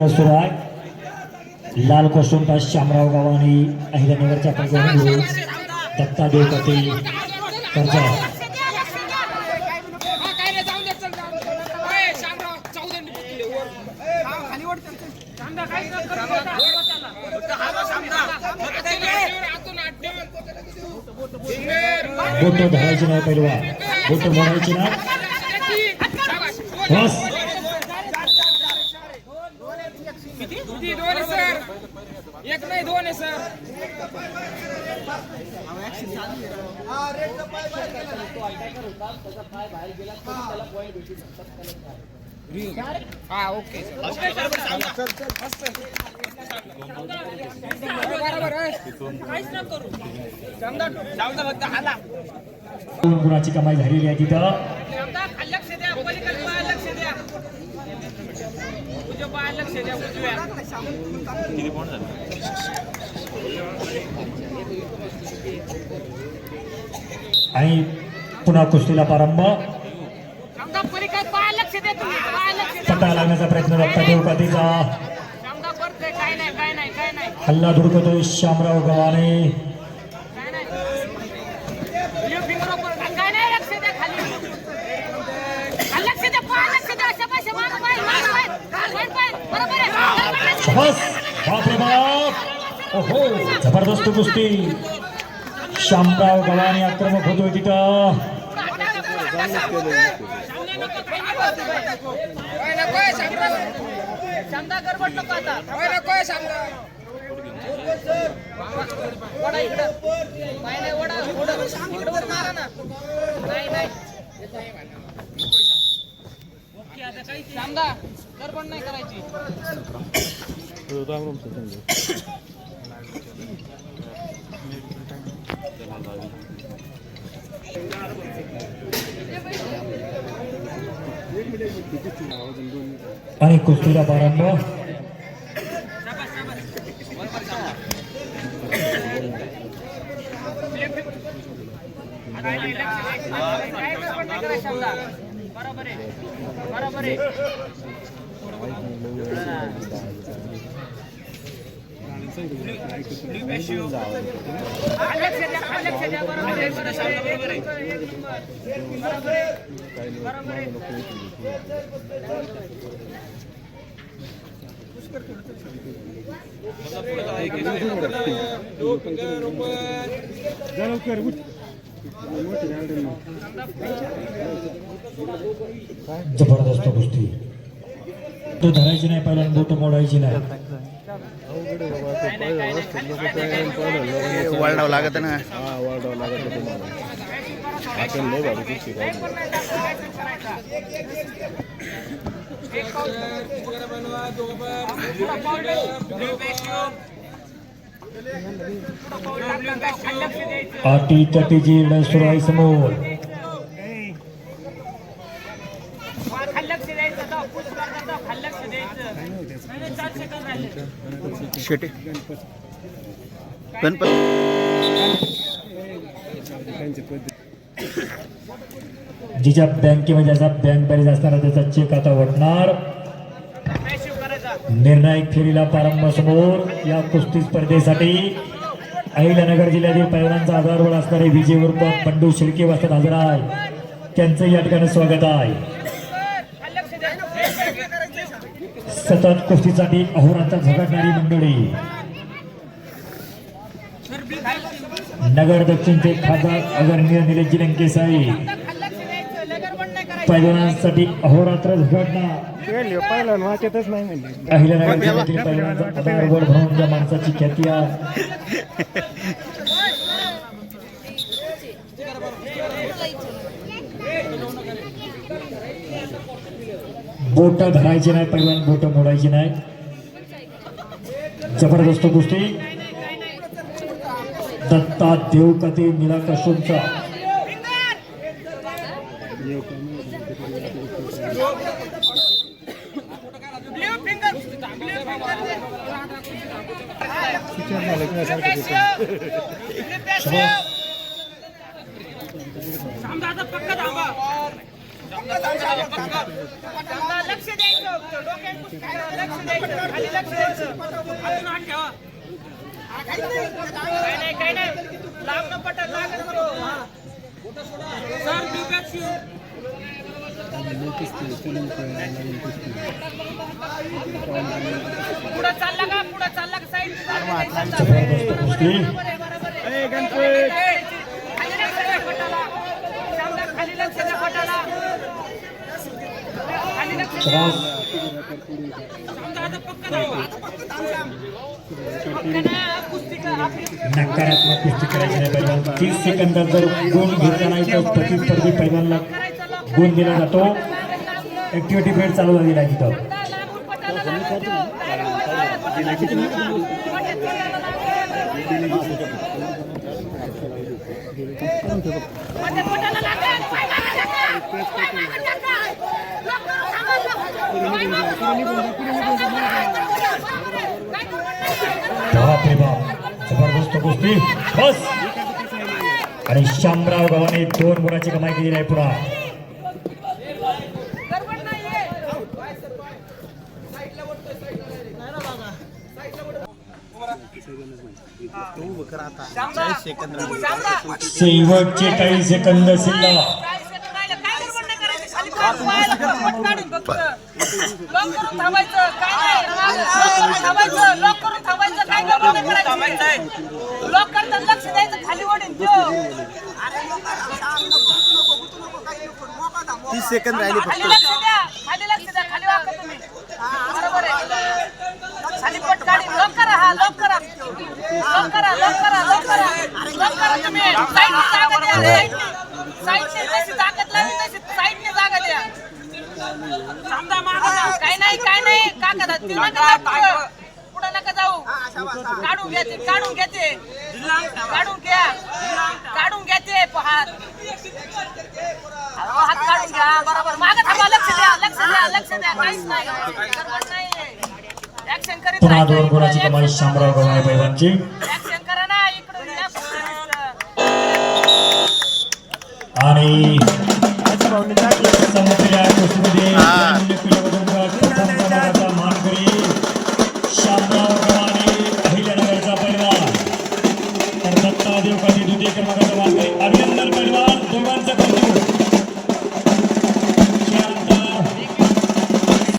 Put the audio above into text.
सुरू आहे लाल कोसून शामराव गाव आणि अहिल्यानगरच्या पंचायत दत्ता पाटील कर्जा बोट धरायची नाही पहिलवा बोट मोडायची ना बस एक नाही दोन आहे सर. हा ओके बरोबर आहे. फक्त हाला. दोन कमाई झालेली आहे तिथं. लक्ष द्या किती पॉईंट आणि पुन्हा कुस्तीला प्रारंभ. पत्ता लागण्याचा प्रयत्न करता देवपातीचा हल्ला धुडकतोय श्यामराव गवाने पट्टा लागण्याचा प्रयत्न दत्ता देवकतेचा समजा करतोय काय नाही काय नाही काय नाही हल्ला धुडकतोय शामराव गव्हाणे काय नाही लिव फिंगर वर काय नाही लक्ष द्या खाली हा, लक्ष द्या पाय लक्ष द्या अशा पाय माग पाय माग पाय पाय पाय बरोबर आहे बस बापरे बाप. ओहो जबरदस्त कुस्ती. शामराव गव्हाणे आक्रमक होतोय तिथं. समजा गडबड नाही वडा वडा इकडं वर मारा ना नाही नाही समजा गडबड नाही करायची आणि कुस्तीला प्रारंभ काय नाही, लक्ष द्यायचं. काय गडबड नाही करायची समजा बरोबर आहे बरोबर आहे लक्ष द्या जबरदस्त कुस्ती. तो धरायची नाही पहिला बोट मोडायची नाही. वळणावं लागत ना. अटी तटीची सुरू आहे समोर खाल्लक्ष द्यायचं जाऊ पुश करता जाऊ खाल्लक्ष द्यायचं नाही, नाही, चार सेकंद राहिले शेटे. गणपत. जिच्या बँकेमध्ये ज्याचा बँक बॅलेन्स असताना त्याचा चेक आता वटणार. निर्णायक फेरीला प्रारंभ समोर या कुस्ती स्पर्धेसाठी अहिल्यानगर जिल्ह्यातील पैलवानांचा आधारवड असणारे विजय उर्फ बंडू शिल्के वाचत हजर आहे त्यांचं या ठिकाणी स्वागत आहे खाल्लक्ष द्यायचं सतत कुस्तीसाठी अहोरात्र झगडणारी मंडळी. नगर दक्षिणचे खासदार आदरणीय निलेश जिलंके खाल्लक्ष पैलवानांसाठी अहोरात्र झगडणार. नाही माणसाची ख्याती आहे. बोट धरायची नाही पैलवान बोट मोडायची नाही जबरदस्त गोष्टी दत्ता देवकते समजा आता पक्का लक्ष द्यायचं डोक्यात लक्ष द्यायचं खाली लक्ष द्यायचं अजून हात ठेवा काय नाही काय नाही लागणं पटत लागत नको सर बिबॅक पुढं चालला का? पुढं चालला का? साईड खाली लक्ष द्या पटाला खाली लक्ष द्या पटाला. खाली लक्ष द्या त्रास समजा आता पक्का धावा. पक्का ना, कुस्ती कर आपली नकारात्मक कुस्ती करायची नाही पहिलवान तीस सेकंदात जर गुण घेतला नाही तर प्रतिस्पर्धी पैलवानला गुण दिला जातो ऍक्टिव्हिटी फेड चालू झाली नाही तिथं जबरदस्त कुस्ती बस! आणि शामराव गावाने दोन गुणाची कमाई केली आहे पुन्हा. शेवटचे काही सेकंद शिल्लक खाली पाय- पायाला पट काढून फक्त. लॉक करून थांबायचं. काय नाही. लॉक करून थांबायचं. लॉक करून थांबायचं. काय गडबड नाही करायची. लॉक करताना लक्ष द्यायचं. खाली ओढीन. त्यो. तीस सेकंद राहिले खाली लक्ष द्या. खाली लक्ष द्या. खाली वाका तुम्ही. बरोबर आहे. खाली पट काढी लॉक करा हा लॉक करा लॉक करा लॉक करा लॉक करा लॉक करा तुम्ही. साईडने जागा द्या. साईडने साईडने जशी ताकद लागली तशी. समजा मागा काय नाही काय नाही काका ती नका जाऊ पुढं नका जाऊ काढून घ्या काढून घ्या काढून घ्या काढून घ्या हात हात काढून घ्या बरोबर मागे थांबा लक्ष द्या लक्ष द्या लक्ष द्या काहीच नाही ऍक्शन करीत पुन्हा दोन गुणाची कमाई शामराव पैलवानची ऍक्शन करा ना इकडून आणि